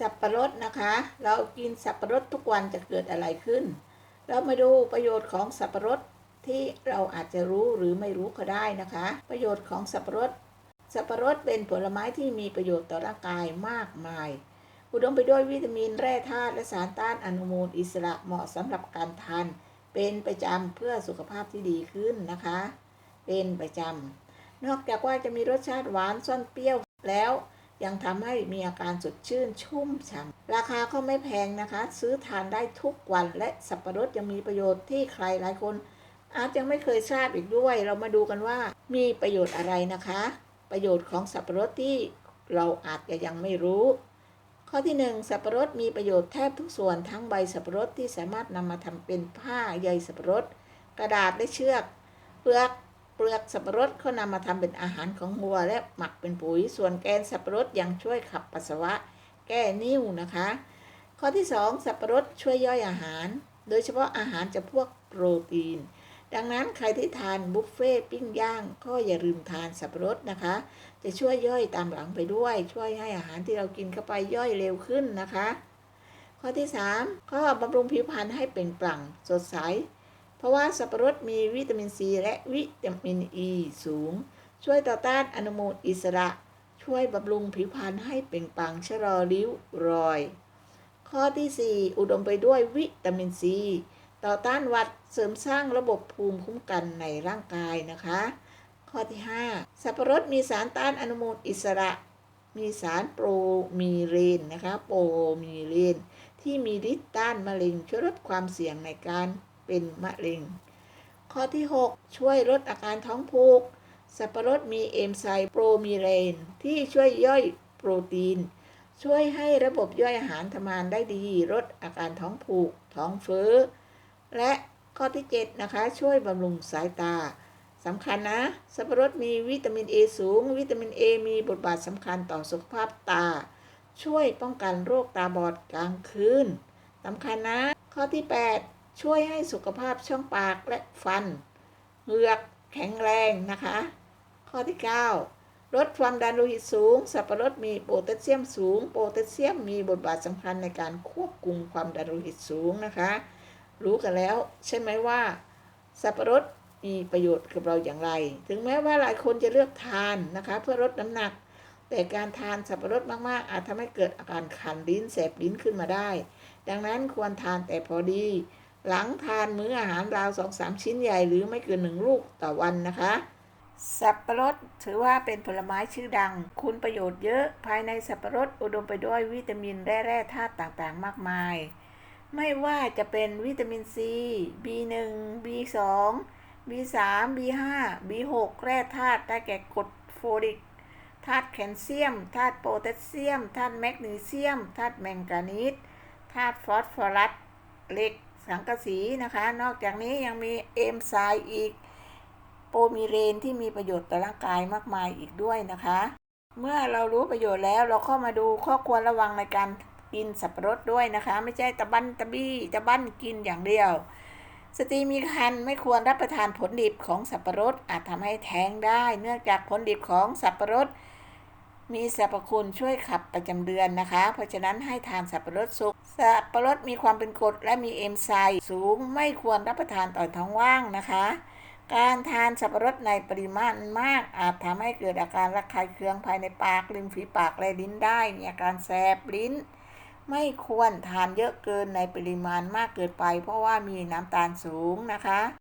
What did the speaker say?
สับปะรดนะคะ เรากินสับปะรดทุกวันจะเกิดอะไรขึ้น เรามาดูประโยชน์ของสับปะรดที่เราอาจจะรู้หรือไม่รู้ก็ได้นะคะ ประโยชน์ของสับปะรด สับปะรดเป็นผลไม้ที่มีประโยชน์ต่อร่างกายมากมาย อุดมไปด้วยวิตามินแร่ธาตุและสารต้านอนุมูลอิสระเหมาะสำหรับการทาน เป็นประจำเพื่อสุขภาพที่ดีขึ้นนะคะ เป็นประจำนอกจากว่าจะมีรสชาติหวานซ่อนเปรี้ยวแล้ว ยังทำให้มีอาการสดชื่นชุ่มฉ่ำราคาก็ไม่แพงนะคะ ซื้อทานได้ทุกวันและสับปะรดยังมีประโยชน์ที่ใครหลายคน อาจจะไม่เคยทราบอีกด้วย เรามาดูกันว่ามีประโยชน์อะไรนะคะ ประโยชน์ของสับปะรดที่เราอาจจะยังไม่รู้ ข้อที่ 1 สับปะรดมีประโยชน์แทบทุกส่วนทั้งใบสับปะรดที่สามารถนำมาทำเป็นผ้าใยสับปะรด กระดาษและเชือกเปลือก ปลือกสับปะรดเขานำมาทำเป็นอาหารของวัวและหมักเป็นปุ๋ย ส่วนแกนสับปะรดยังช่วยขับปัสสาวะ แก้นิ่วนะคะ ข้อที่ 2 สับปะรดช่วยย่อยอาหาร โดยเฉพาะอาหารจะพวกโปรตีน ดังนั้นใครที่ทานบุฟเฟ่ต์ปิ้งย่างก็อย่าลืมทานสับปะรดนะคะ จะช่วยย่อยตามหลังไปด้วย ช่วยให้อาหารที่เรากินเข้าไปย่อยเร็วขึ้นนะคะ ข้อที่ 3 ก็บำรุงผิวพรรณให้เปล่งปลั่งสดใส เพราะว่าสับปะรดมีวิตามินซีและวิตามินอ e ีสูง ช่วยต่อต้านอนุมูลอิสระ ช่วยบำรุงผิวพรรณให้เปล่งปลั่งชะลอริ้วรอย ข้อที่ 4 อุดมไปด้วยวิตามินซีต่อต้านวัดเสริมสร้างระบบภูมิคุ้มกันในร่างกายนะคะ ข้อที่ 5 สับปะรดมีสารต้านอนุมูลอิสระ มีสารโปรมีเรนนะคะ โปรมีเรนที่มีฤทธิ์ต้านมะเร็งช่วยลดความเสี่ยงในการ เป็นมะเร็ง ข้อที่ 6 ช่วยลดอาการท้องผูก สับปะรดมีเอนไซม์โปรมีเรนที่ช่วยย่อยโปรตีน ช่วยให้ระบบย่อยอาหารทำงานได้ดี ลดอาการท้องผูก ท้องเฟ้อ และข้อที่ 7 นะคะ ช่วยบำรุงสายตาสำคัญนะ สับปะรดมีวิตามิน A สูง วิตามิน A มีบทบาทสำคัญต่อสุขภาพตา ช่วยป้องกันโรคตาบอดกลางคืนสำคัญนะ ข้อที่ 8 ช่วยให้สุขภาพช่องปากและฟันเหงือกแข็งแรงนะคะ ข้อที่ 9 ลดความดันโลหิตสูง สับปะรดมีโพแทสเซียมสูง โพแทสเซียมมีบทบาทสำคัญในการควบคุมความดันโลหิตสูงนะคะ รู้กันแล้วใช่ไหมว่า สับปะรดมีประโยชน์กับเราอย่างไร ถึงแม้ว่าหลายคนจะเลือกทานนะคะ เพื่อลดน้ำหนัก แต่การทานสับปะรดมากๆ อาจทำให้เกิดอาการคันลิ้นแสบลิ้นขึ้นมาได้ ดังนั้นควรทานแต่พอดี หลังทานมื้ออาหารราวสองสามชิ้นใหญ่หรือไม่เกินหนึ่งลูกต่อวันนะคะ สับปะรดถือว่าเป็นผลไม้ชื่อดัง คุณประโยชน์เยอะภายในสับปะรดอุดมไปด้วยวิตามินและแร่ธาตุต่างๆ มากมาย ไม่ว่าจะเป็นวิตามินซี B1 B2 B3 B5 B6 แร่ธาตุได้แก่กรดโฟลิกธาตุแคลเซียมธาตุโพแทสเซียมธาตุแมกนีเซียมธาตุแมงกานีสธาตุฟอสฟอรัสเหล็ก สังกะสีนะคะ นอกจากนี้ยังมีเอนไซม์อีก โปรมีเรนที่มีประโยชน์ต่อร่างกายมากมายอีกด้วยนะคะ เมื่อเรารู้ประโยชน์แล้วเราก็มาดูข้อควรระวังในการกินสับปะรดด้วยนะคะ ไม่ใช่ตะบันตะบี้ตะบันกินอย่างเดียว สตรีมีครรภ์ไม่ควรรับประทานผลดิบของสับปะรดอาจทำให้แท้งได้ เนื่องจากผลดิบของสับปะรด มีสรรพคุณช่วยขับประจำเดือนนะคะ เพราะฉะนั้นให้ทานสับปะรดสุก สับปะรดมีความเป็นกรดและมีเอนไซม์สูงไม่ควรรับประทานต่อท้องว่างนะคะ การทานสับปะรดในปริมาณมาก อาจทำให้เกิดอาการระคายเคืองภายในปากริมฝีปากและลิ้นได้ มีอาการแสบลิ้น ไม่ควรทานเยอะเกินในปริมาณมากเกินไป เพราะว่ามีน้ำตาลสูงนะคะ